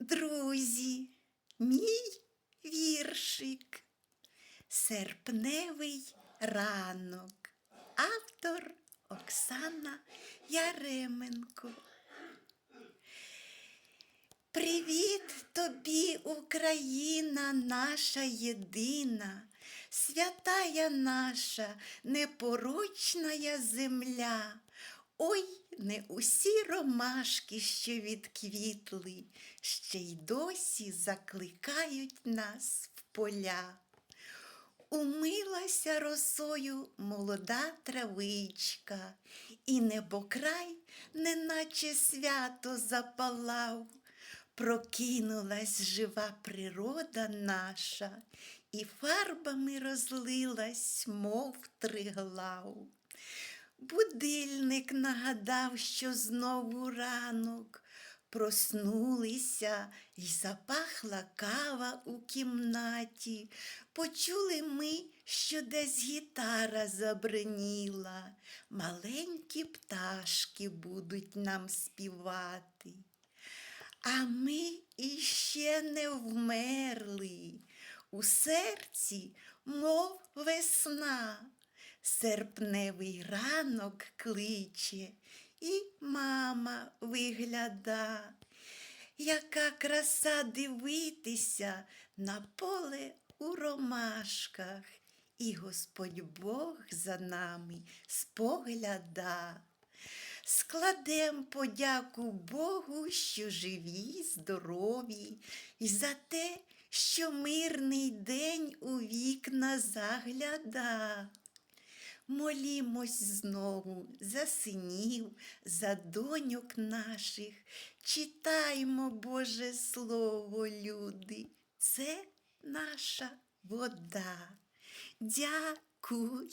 друзі, мій віршик. Серпневий ранок. Автор Оксана Яременко. Привіт тобі, Україна, наша єдина, святая наша, непорочная земля. Ой, не усі ромашки, що відквітли, ще й досі закликають нас в поля. Умилася росою молода травичка, і небокрай, неначе свято запалав. Прокинулась жива природа наша, і фарбами розлилась, мов триглав. Будильник нагадав, що знову ранок. Проснулися й запахла кава у кімнаті. Почули ми, що десь гітара забриніла. Маленькі пташки будуть нам співати. А ми іще не вмерли. У серці, мов весна, серпневий ранок кличе, і мама вигляда. Яка краса дивитися на поле у ромашках, і Господь Бог за нами спогляда. Складем подяку Богу, що живі, здорові, і за те, що мирний день у вікна загляда. Молімось знову за синів, за доньок наших, читаймо Боже Слово, люди, це наша вода. Дякую.